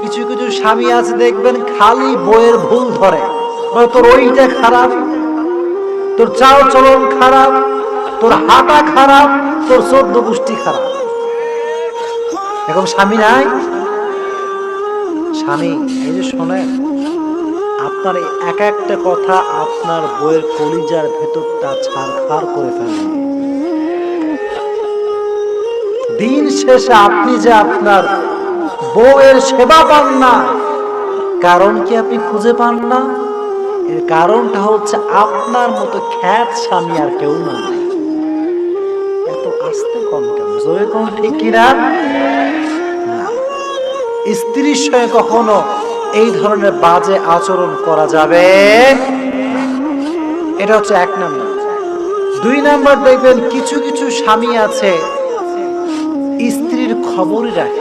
কিছু কিছু স্বামী আছে, দেখবেন খালি বইয়ের ভুল ধরে। তোর ওইটা খারাপ, তোর চাল চলন খারাপ, তোর হাঁটা খারাপ, তোর চোদ্দ গোষ্ঠী খারাপ। এখন স্বামী নাই? স্বামী, এই যে শোনেন, আপনার এক একটা কথা আপনার বইয়ের কলিজার ভেতরটা ছাড়খাড় করে ফেলে। দিন শেষে আপনি যে আপনার বউয়ের সেবা পান না। কারণ কি আপনি খুঁজে পান না? এর কারণটা হচ্ছে আপনার মতো খ্যাত স্বামী আর কেউ না। এত আস্তে কম কেন? জোরে কম ঠিক কিনা স্ত্রীর সঙ্গে কখনো এই ধরনের বাজে আচরণ করা যাবে? এটা হচ্ছে এক নাম্বার। দুই নাম্বার দেখবেন কিছু কিছু স্বামী আছে, স্ত্রীর খবরই রাখে।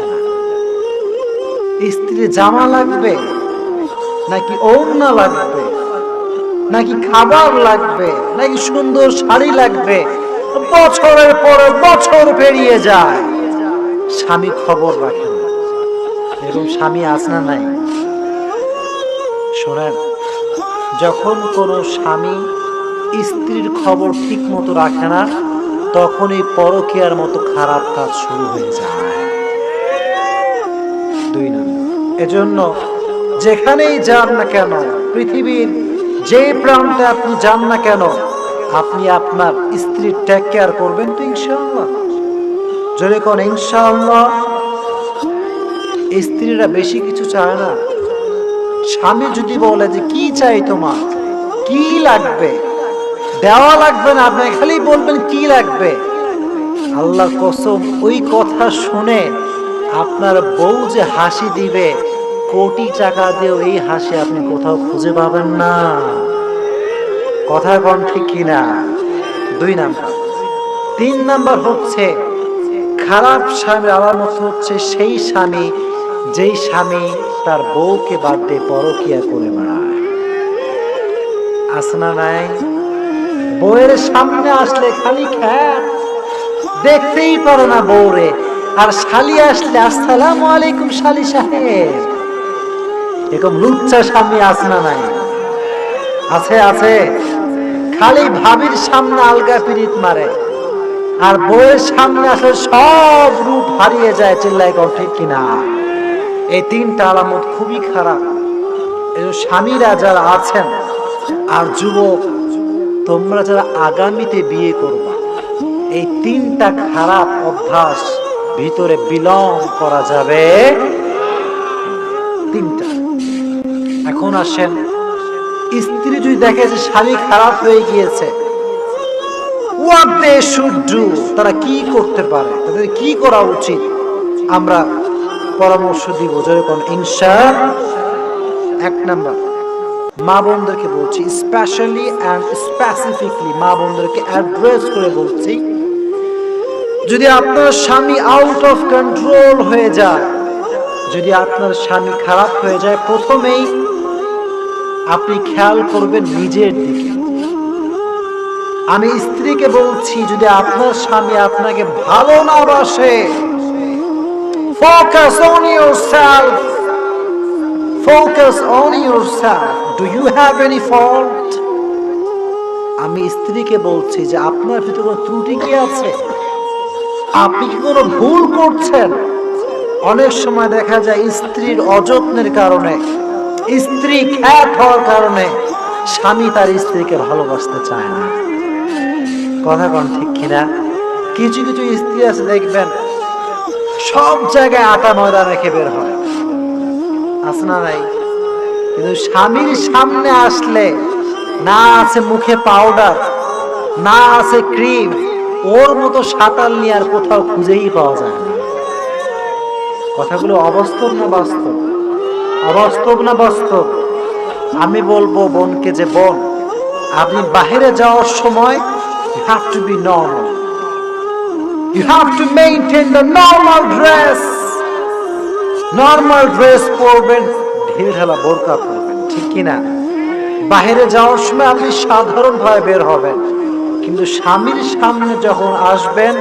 না স্ত্রীর জামা লাগবে? নাকি ওড়না লাগবে? নাকি খাবার লাগবে? নাকি সুন্দর শাড়ি লাগবে? বছরের পর বছর পেরিয়ে যায়। স্বামী খবর রাখে এরকম স্বামী আছে না নাই? শোনেন, যখন কোনো স্বামী স্ত্রীর খবর ঠিক মতো রাখে না, তখনই পরকীয়ার মতো খারাপ কাজ শুরু হয়ে যায়। এজন্য যেখানেই যান না কেন, পৃথিবীর যে প্রান্তে আপনি যান না কেন, আপনি আপনার স্ত্রীর টেক কেয়ার করবেন তো ইনশাআল্লাহ। জোরে কোন ইনশাআল্লাহ। স্ত্রীরা বেশি কিছু চায় না। স্বামী যদি বলে যে, কি চাই তোমার? কি লাগবে? দেওয়া লাগবে না, আপনি খালি বলবেন, কি লাগবে? আল্লাহ কসম ওই কথা শুনে আপনার বউ যে হাসি দিবে কোটি টাকা দিয়েও এই হাসি আপনি কোথাও খুঁজে পাবেন না। কথা কন ঠিক কিনা? দুই নাম্বার। তিন নাম্বার হচ্ছে, খারাপ স্বামীর আলামত হচ্ছে সেই স্বামী, যেই স্বামী তার বউকে বাদ দিয়ে পরকিয়া করে আসনা নাই? বউয়ের সামনে আসলে খালি খ্যাত। দেখতেই পারে না বউরে। আর শালি আসলে, আসসালামু আলাইকুম শালি সাহেব। এরকম লুচ্চা স্বামী আছে আসনা নাই। আছে আছে। খালি ভাবির সামনে আলগা পিরিত মারে। আর বউয়ের সামনে আসলে সব রূপ হারিয়ে যায় চিল্লাই কর ঠিক কিনা। এই তিনটা আলামত খুবই খারাপ। স্বামীরা যারা আছেন, আর যুবক, তোমরা যারা আগামীতে বিয়ে করবা, এই তিনটা খারাপ অভ্যাস ভিতরে বিলং করা যাবে। এখন আসেন। স্ত্রী যদি দেখে যে স্বামী খারাপ হয়ে গিয়েছে তারা কি করতে পারে? তাদের কি করা উচিত? আমরা পরামর্শ দিব যেরকম ইনশা এক নাম্বার, মা বোনদেরকে বলছি স্পেশালি অ্যান্ড স্পেসিফিকলি মা বোনদেরকে অ্যাড্রেস করে বলছি, যদি আপনার স্বামী আউট অফ কন্ট্রোল হয়ে যায়, যদি আপনার স্বামী খারাপ হয়ে যায়, প্রথমেই আপনি খেয়াল করবেন নিজের দিকে। আমি স্ত্রীকে বলছি, যদি আপনার স্বামী আপনাকে ভালো না বাসে focus on self focus on self do you have any fault আমি স্ত্রীকে বলছি যে, আপনার ভিতরে কোনো ত্রুটি কি আছে? আপনি কি কোনো ভুল করছেন? অনেক সময় দেখা যায় স্ত্রীর অযত্নের কারণে স্ত্রী খ্যাত হওয়ার কারণে স্বামী তার স্ত্রীকে ভালোবাসতে চায় না। কথা কন ঠিক কিনা? কিছু কিছু স্ত্রী আছে, দেখবেন, সব জায়গায় আটা ময়দা রেখে বের হয়। আছে না নাই? কিন্তু স্বামীর সামনে আসলে না আছে মুখে পাউডার না আছে ক্রিম ওর মতো সাঁতার নিয়ে আর কোথাও খুঁজেই পাওয়া যায় না। কথাগুলো অবাস্তব না বাস্তব? অবাস্তব না বাস্তব? আমি বলব বোনকে যে, বোন, আপনি বাহিরে যাওয়ার সময় you have to be normal. You have to maintain the normal dress. Normal dress পরবেন, ঢিল ঢালা বোরকা পরবেন, ঠিক কিনা বাহিরে যাওয়ার সময় আপনি সাধারণভাবে বের হবেন, কিন্তু স্বামীর সামনে যখন আসবেন,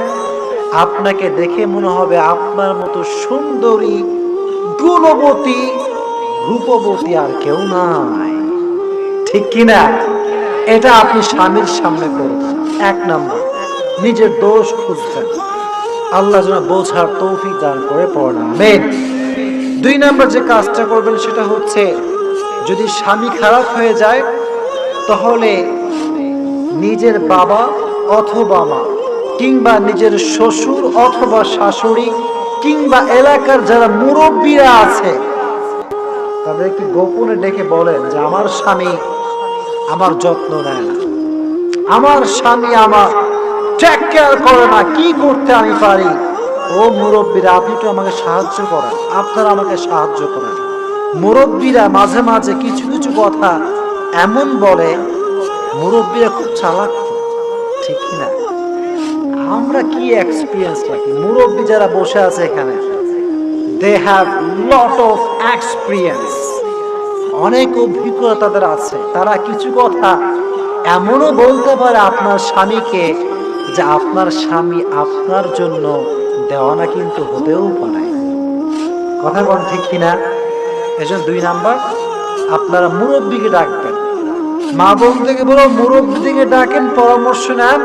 আপনাকে দেখে মনে হবে আপনার মতো সুন্দরী, গুণবতী রূপবতী আর কেউ নাই। ঠিক কিনা? এটা আপনি স্বামীর সামনে করবেন। এক নম্বর, নিজের দোষ খুঁজবেন। আল্লাহ যেন বোঝার তৌফিক দান করে পড়া মেন দুই নম্বর যে কাজটা করবেন সেটা হচ্ছে, যদি স্বামী খারাপ হয়ে যায়, তাহলে নিজের বাবা অথবা মা, কিংবা নিজের শ্বশুর অথবা শাশুড়ি, কিংবা এলাকার যারা মুরব্বীরা আছে তাদেরকে গোপনে ডেকে বলেন যে, আমার স্বামী আমার যত্ন নেয় না। আমার স্বামী আমার টেক কেয়ার করে না, কি করতে আমি পারি? ও মুরব্বীরা, আপনি তো আমাকে সাহায্য করেন। আপনারা আমাকে সাহায্য করেন। মুরব্বীরা মাঝে মাঝে কিছু কিছু কথা এমন বলে, মুরব্বীরা খুব চালাক। ঠিক না আমরা কি এক্সপিরিয়েন্স রাখি? মুরব্বী যারা বসে আছে এখানে they have lot of experience অনেক অভিজ্ঞতা তাদের আছে। তারা কিছু কথা এমনও বলতে পারে আপনার স্বামীকে যে আপনার স্বামী আপনার জন্য দেওয়ানা কিন্তু হতেও পারে। কথা বল ঠিক কিনা? এজন্য দুই নাম্বার, আপনারা মুরব্বীকে ডাকবেন। মা বোন থেকে বলো মুরব্বী থেকে ডাকেন, পরামর্শ নেন,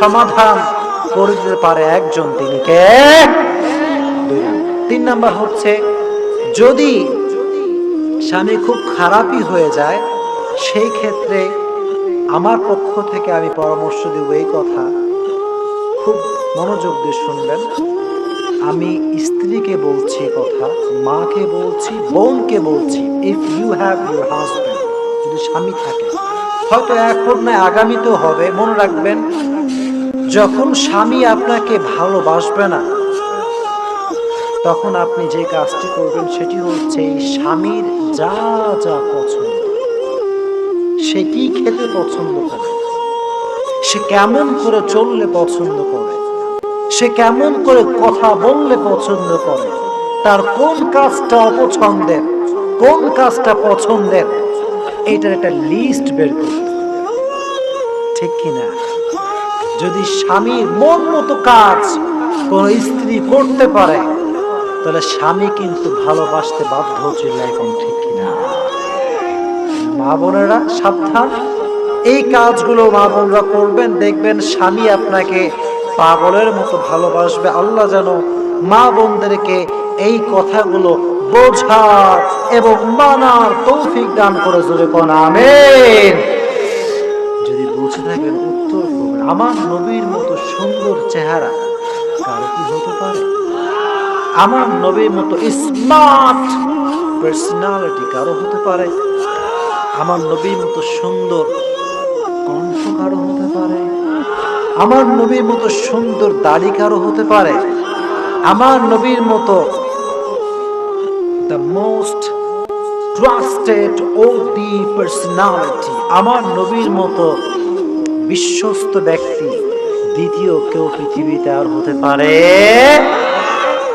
সমাধান করে দিতে পারে একজন তিনি। কে। তিন নাম্বার হচ্ছে, যদি স্বামী খুব খারাপই হয়ে যায়, সেই ক্ষেত্রে আমার পক্ষ থেকে আমি পরামর্শ দেব এই কথা। খুব মনোযোগ দিয়ে শুনবেন। আমি স্ত্রীকে বলছি কথা, মাকে বলছি, বোনকে বলছি if you have your husband যদি স্বামী থাকে। হয়তো এখন না, আগামীতেও হবে, মনে রাখবেন, যখন স্বামী আপনাকে ভালোবাসবে না তখন আপনি যে কাজটি করবেন সেটি হচ্ছে স্বামীর যা যা পছন্দ, সে কি খেতে পছন্দ করে, সে কেমন করে চললে পছন্দ করে, সে কেমন করে কথা বললে পছন্দ করে, তার কোন কাজটা অপছন্দের, কোন কাজটা পছন্দের, এটার একটা লিস্ট বের করতে। ঠিক কিনা যদি স্বামীর মন মতো কাজ কোন স্ত্রী করতে পারে তাহলে স্বামী কিন্তু ভালোবাসতে বাধ্য ছিল এখন, ঠিক কিনা? মা বোনেরা, সাবধান। এই কাজগুলো মা বোনরা করবেন, দেখবেন স্বামী আপনাকে পাগলের মতো ভালোবাসবে। আল্লাহ যেন মা বোনদেরকে এই কথাগুলো বোঝার এবং মানার তৌফিক দান করে জোরে কোন আমেন। যদি বুঝে থাকেন, উত্তর আমার নবীর মতো সুন্দর চেহারা কারও কি হতে পারে? আমার নবীর মতো স্মার্ট পার্সোনালিটি কারও হতে পারে? আমার নবীর মতো সুন্দর কণ্ঠ কারও হতে পারে? আমার নবীর মতো সুন্দর দাড়ি কারও হতে পারে? আমার নবীর মতো দ্য মোস্ট ট্রাস্টেড ও দি পার্সোনালিটি আমার নবীর মতো বিশ্বস্ত ব্যক্তি দ্বিতীয় কেউ পৃথিবীতে আর হতে পারে?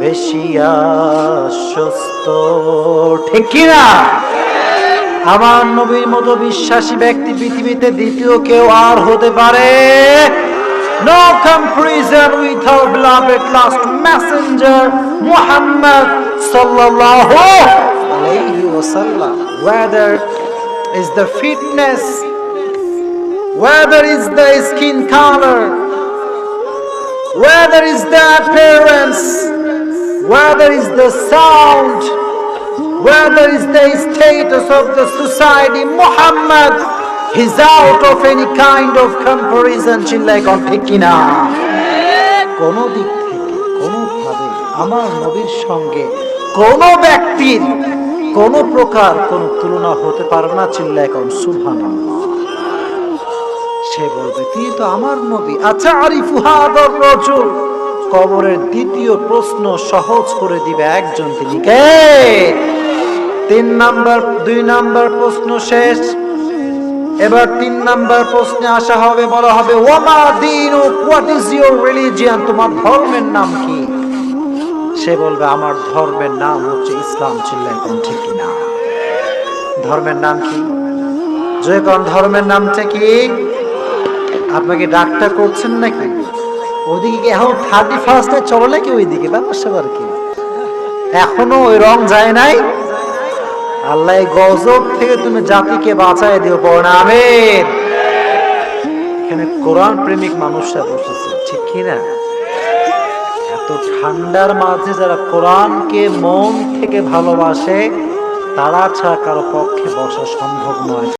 বেশি আশ্বস্ত ঠিক কিনা আমার নবীর মতো বিশ্বাসী ব্যক্তি পৃথিবীতে দ্বিতীয় কেউ আর হতে পারে No comparison with our beloved last messenger Muhammad sallallahu alayhi wasallam. Whether is the fitness, whether is the skin color, whether is the appearance, whether is the sound, whether is the status of the society, Muhammad is out of any kind of comparison. চিল্লাই কন ঠিক কিনা? কোন দিক থেকে কোনোভাবে আমার নবীর সঙ্গে কোন ব্যক্তির কোন প্রকার কোন তুলনা হতে পারে না চিল্লাই কন সুবহানাল্লাহ। সে বলবে তিনি তো আমার নবী। আচ্ছা আরিফু হাদার রজুল। কবরের দ্বিতীয় প্রশ্ন সহজ করে দিবে একজন তিনি কে তিন নাম্বার, দুই নাম্বার প্রশ্ন শেষ। এবার তিন নাম্বার প্রশ্নে আসা হবে, বলা হবে ওমা দিন হোয়াট ইজ ইউর রিলিজিয়ান? তোমার ধর্মের নাম কি? সে বলবে, আমার ধর্মের নাম হচ্ছে ইসলাম। চিল্লাই কোন ঠিক কিনা ধর্মের নাম কি? যে কোন, ধর্মের নামটা কি? আপনাকে ডাক্তার করছেন নাকি? এখন থার্টি ফার্স্টে চলে নাকি ওইদিকে? কি? এখনও ওই রং যায় নাই। আল্লাহ গজব থেকে তুমি জাতিকে দিও এখানে কোরআন প্রেমিক মানুষরা বসেছে, ঠিক কি না? এত ঠান্ডার মাঝে যারা কোরআনকে মন থেকে ভালোবাসে, তারা ছাড়া কারও পক্ষে বসা সম্ভব নয়।